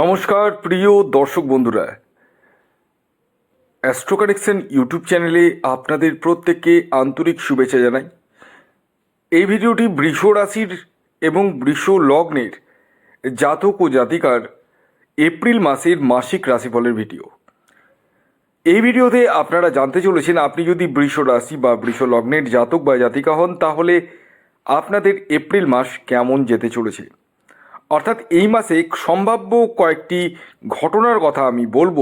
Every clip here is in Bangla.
নমস্কার, প্রিয় দর্শক বন্ধুরা। অ্যাস্ট্রো কানেকশন ইউটিউব চ্যানেলে আপনাদের প্রত্যেককে আন্তরিক শুভেচ্ছা জানাই। এই ভিডিওটি বৃষ রাশির এবং বৃষ লগ্নের জাতক ও জাতিকার এপ্রিল মাসের মাসিক রাশিফলের ভিডিও। এই ভিডিওতে আপনারা জানতে চলেছেন, আপনি যদি বৃষ রাশি বা বৃষ লগ্নের জাতক বা জাতিকা হন, তাহলে আপনাদের এপ্রিল মাস কেমন যেতে চলেছে? অর্থাৎ এই মাসে সম্ভাব্য কয়েকটি ঘটনার কথা আমি বলব।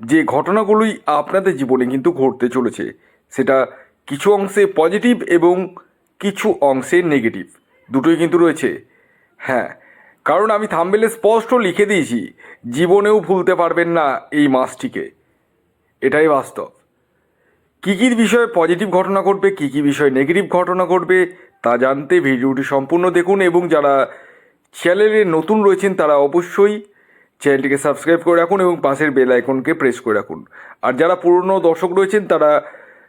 যে ঘটনাগুলোই আপনাদের জীবনে কিন্তু ঘটতে চলেছে। সেটা কিছু অংশে পজিটিভ এবং কিছু অংশে নেগেটিভ। দুটোই কিন্তু রয়েছে। হ্যাঁ কারণ আমি থাম্বেলে স্পষ্ট লিখে দিয়েছি, জীবনেও ভুলতে পারবেন না এই মাসটিকে। এটাই বাস্তব। কী কী বিষয়ে পজিটিভ ঘটনা ঘটবে, কী কী বিষয়ে নেগেটিভ ঘটনা ঘটবে, তা জানতে ভিডিওটি সম্পূর্ণ দেখুন এবং যারা চ্যানেলে নতুন রয়েছেন তারা অবশ্যই চ্যানেলটিকে সাবস্ক্রাইব করে রাখুন এবং পাশের বেল আইকনকে প্রেস করে রাখুন। আর যারা পুরনো দর্শক রয়েছেন, তারা,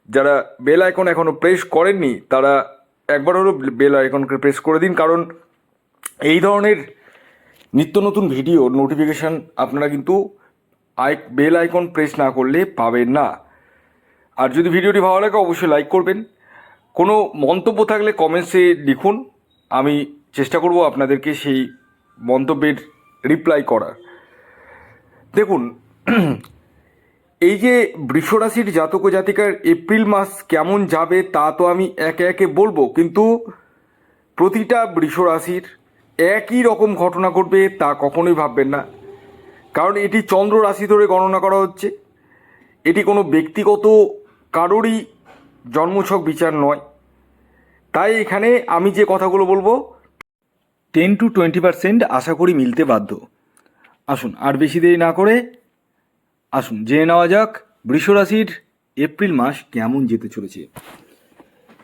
যারা বেল আইকন এখনও প্রেস করেননি, তারা একবার হলো বেল আইকনকে প্রেস করে দিন। কারণ এই ধরনের নিত্য নতুন ভিডিও নোটিফিকেশান আপনারা কিন্তু আই, বেল আইকন প্রেস না করলে পাবেন না। আর যদি ভিডিওটি ভালো লাগে, অবশ্যই লাইক করবেন। কোনো মন্তব্য থাকলে কমেন্টসে লিখুন। আমি চেষ্টা করব আপনাদেরকে সেই মন্তব্যের রিপ্লাই করার। দেখুন, এই যে বৃষরাশির জাতক জাতিকার এপ্রিল মাস কেমন যাবে তা তো আমি একে একে বলব, কিন্তু প্রতিটা বৃষরাশির একই রকম ঘটনা ঘটবে তা কখনোই ভাববেন না। কারণ এটি চন্দ্র রাশি ধরে গণনা করা হচ্ছে। এটি কোনো ব্যক্তিগত কারোরই জন্মছক বিচার নয়। তাই এখানে আমি যে কথাগুলো বলব টেন টু টোয়েন্টি পার্সেন্ট আশা করি মিলতে বাধ্য। আসুন, আর বেশি দেরি না করে আসুন, জেনে নেওয়া যাক বৃষরাশির এপ্রিল মাস কেমন যেতে চলেছে।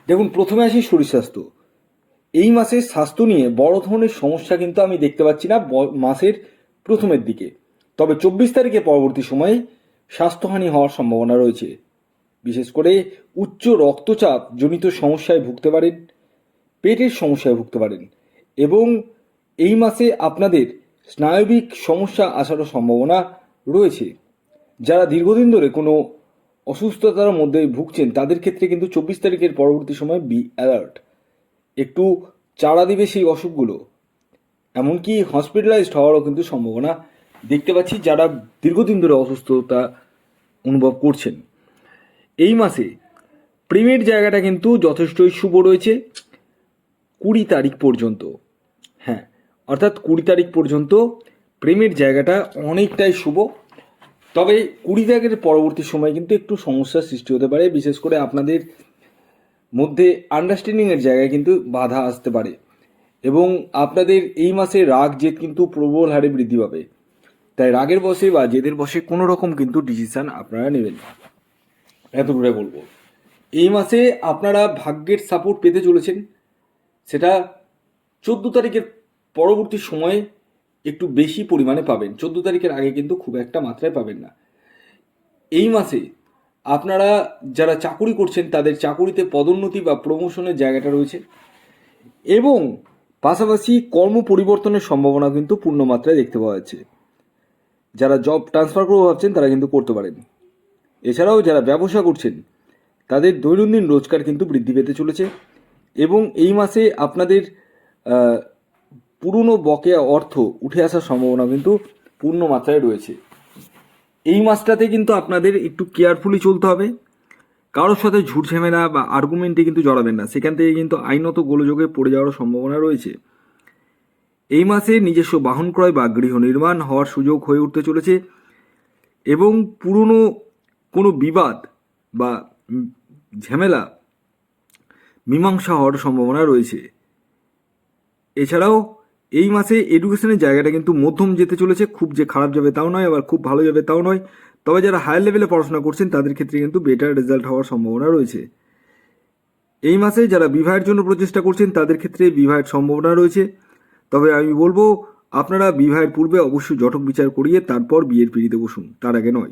দেখুন, প্রথমে আসি শরীর স্বাস্থ্য এই মাসের স্বাস্থ্য নিয়ে বড় ধরনের সমস্যা কিন্তু আমি দেখতে পাচ্ছি না মাসের প্রথমের দিকে। তবে চব্বিশ তারিখে পরবর্তী সময়ে স্বাস্থ্যহানি হওয়ার সম্ভাবনা রয়েছে। বিশেষ করে উচ্চ রক্তচাপ জনিত সমস্যায় ভুগতে পারেন, পেটের সমস্যায় ভুগতে পারেন। এবং এই মাসে আপনাদের স্নায়বিক সমস্যা আসারও সম্ভাবনা রয়েছে। যারা দীর্ঘদিন ধরে কোনো অসুস্থতার মধ্যে ভুগছেন, তাদের ক্ষেত্রে কিন্তু চব্বিশ তারিখের পরবর্তী সময় বি অ্যালার্ট। একটু চাড়া দিবে সেই অসুখগুলো। এমনকি হসপিটালাইজড হওয়ারও কিন্তু সম্ভাবনা দেখতে পাচ্ছি যারা দীর্ঘদিন ধরে অসুস্থতা অনুভব করছেন। এই মাসে প্রেমের জায়গাটা কিন্তু যথেষ্টই শুভ রয়েছে। কুড়ি তারিখ পর্যন্ত। হ্যাঁ অর্থাৎ কুড়ি তারিখ পর্যন্ত প্রেমের জায়গাটা অনেকটাই শুভ। তবে কুড়ি তারিখের পরবর্তী সময় কিন্তু একটু সমস্যার সৃষ্টি হতে পারে, বিশেষ করে আপনাদের মধ্যে আন্ডারস্ট্যান্ডিংয়ের জায়গায় কিন্তু বাধা আসতে পারে। এবং আপনাদের এই মাসে রাগ জেদ কিন্তু প্রবল হারে বৃদ্ধি পাবে। তাই রাগের বসে বা জেদের বসে কোনো রকম কিন্তু ডিসিশান আপনারা নেবেন না। এতটুকুটাই বলব। এই মাসে আপনারা ভাগ্যের সাপোর্ট পেতে চলেছেন। সেটা চোদ্দ তারিখের পরবর্তী সময়ে একটু বেশি পরিমাণে পাবেন। চোদ্দ তারিখের আগে কিন্তু খুব একটা মাত্রায় পাবেন না। এই মাসে আপনারা যারা চাকুরি করছেন, তাদের চাকুরিতে পদোন্নতি বা প্রমোশনের জায়গাটা রয়েছে এবং পাশাপাশি কর্ম পরিবর্তনের সম্ভাবনা কিন্তু পূর্ণ মাত্রায় দেখতে পাওয়া যাচ্ছে। যারা জব ট্রান্সফার করব ভাবছেন, তারা কিন্তু করতে পারেন। এছাড়াও যারা ব্যবসা করছেন, তাদের দৈনন্দিন রোজগার কিন্তু বৃদ্ধি পেতে চলেছে এবং এই মাসে আপনাদের পুরনো বকেয়া অর্থ উঠে আসার সম্ভাবনা কিন্তু পূর্ণ মাত্রায় রয়েছে। এই মাসটাতে কিন্তু আপনাদের একটু কেয়ারফুলি চলতে হবে। কারোর সাথে ঝুট ঝামেলা বা আর্গুমেন্টে কিন্তু জড়াবেন না। সেখান থেকে কিন্তু আইনত গোলযোগে পড়ে যাওয়ার সম্ভাবনা রয়েছে। এই মাসে নিজস্ব বাহন ক্রয় বা গৃহ নির্মাণ হওয়ার সুযোগ হয়ে উঠতে চলেছে এবং পুরনো কোনো বিবাদ বা ঝামেলা, মীমাংসা হওয়ার সম্ভাবনা রয়েছে। এছাড়াও এই মাসে এডুকেশনের জায়গাটা কিন্তু মধ্যম যেতে চলেছে, খুব যে খারাপ যাবে তাও নয়, আবার খুব ভালো যাবে তাও নয়। তবে যারা হায়ার লেভেলে পড়াশোনা করছেন, তাদের ক্ষেত্রে কিন্তু বেটার রেজাল্ট হওয়ার সম্ভাবনা রয়েছে। এই মাসে যারা বিবাহের জন্য প্রচেষ্টা করছেন, তাদের ক্ষেত্রে বিবাহের সম্ভাবনা রয়েছে। তবে আমি বলব, আপনারা বিবাহের পূর্বে অবশ্যই জটক বিচার করিয়ে তারপর বিয়ের পিড়িতে বসুন, তার আগে নয়।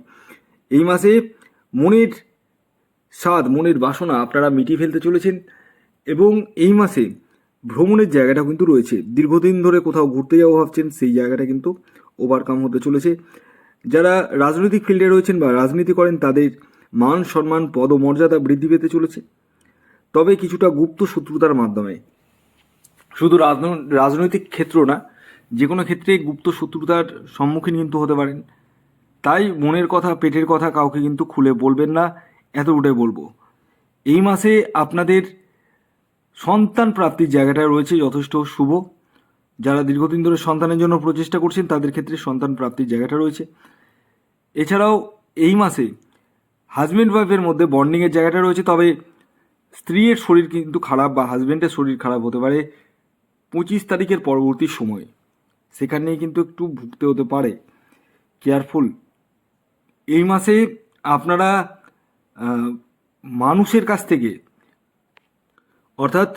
এই মাসে মনের স্বাদ, মনের বাসনা আপনারা মিটিয়ে ফেলতে চলেছেন এবং এই মাসে ভ্রমণের জায়গাটা কিন্তু রয়েছে। দীর্ঘদিন ধরে কোথাও ঘুরতে যাওয়া ভাবছেন, সেই জায়গাটা কিন্তু ওভারকাম হতে চলেছে। যারা রাজনৈতিক ফিল্ডে রয়েছেন বা রাজনীতি করেন, তাদের মান, সম্মান, পদ ও মর্যাদা বৃদ্ধি পেতে চলেছে। তবে কিছুটা গুপ্ত শত্রুতার মাধ্যমে। শুধু রাজন- রাজনৈতিক ক্ষেত্র না যে কোনো ক্ষেত্রে গুপ্ত শত্রুতার সম্মুখীন কিন্তু হতে পারেন। তাই মনের কথা, পেটের কথা কাউকে কিন্তু খুলে বলবেন না, এতটুকুটাই বলব। এই মাসে আপনাদের সন্তান প্রাপ্তির জায়গাটা রয়েছে যথেষ্ট শুভ। যারা দীর্ঘদিন ধরে সন্তানের জন্য প্রচেষ্টা করছেন, তাদের ক্ষেত্রে সন্তান প্রাপ্তির জায়গাটা রয়েছে। এছাড়াও এই মাসে হাজব্যান্ড ওয়াইফের মধ্যে বন্ডিংয়ের জায়গাটা রয়েছে, তবে স্ত্রীর শরীর কিন্তু খারাপ বা হাজব্যান্ডের শরীর খারাপ হতে পারে পঁচিশ তারিখের পরবর্তী সময়ে। সেখানে কিন্তু একটু ভুগতে হতে পারে। কেয়ারফুল এই মাসে আপনারা মানুষের কাছ থেকে অর্থাৎ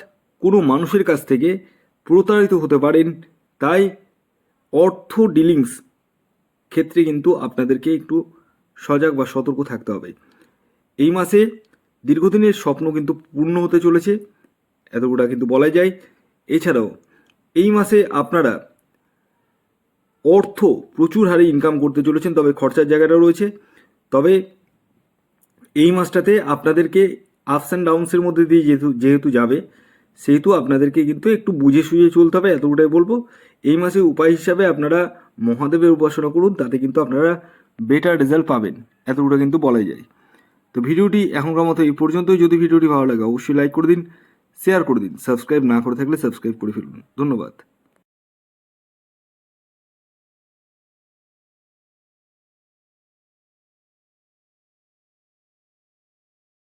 কোনো মানুষের কাছ থেকে প্রতারিত হতে পারেন, তাই অর্থ ডিলিংস ক্ষেত্রে কিন্তু আপনাদেরকে একটু সজাগ বা সতর্ক থাকতে হবে। এই মাসে দীর্ঘদিনের স্বপ্ন কিন্তু পূর্ণ হতে চলেছে এতটা কিন্তু বলা যায়। এছাড়াও, এই মাসে আপনারা অর্থ প্রচুর হারে ইনকাম করতে চলেছেন, তবে খরচার জায়গাটা রয়েছে। তবে এই মাসটাতে আপনাদেরকে আপস অ্যান্ড ডাউনসের মধ্যে দিয়ে যেহেতু যেহেতু যাবে, সেহেতু আপনাদেরকে কিন্তু একটু বুঝে সুঝে চলতে হবে এতটাই বলব। এই মাসে উপায় হিসাবে আপনারা মহাদেবের উপাসনা করুন, তাতে কিন্তু আপনারা বেটার রেজাল্ট পাবেন এতটা কিন্তু বলাই যায়। তো ভিডিওটি এখনকার মতো এই পর্যন্তই। যদি ভিডিওটি ভালো লাগে, অবশ্যই লাইক করে দিন শেয়ার করে দিন সাবস্ক্রাইব না করে থাকলে সাবস্ক্রাইব করে ফেলুন। ধন্যবাদ।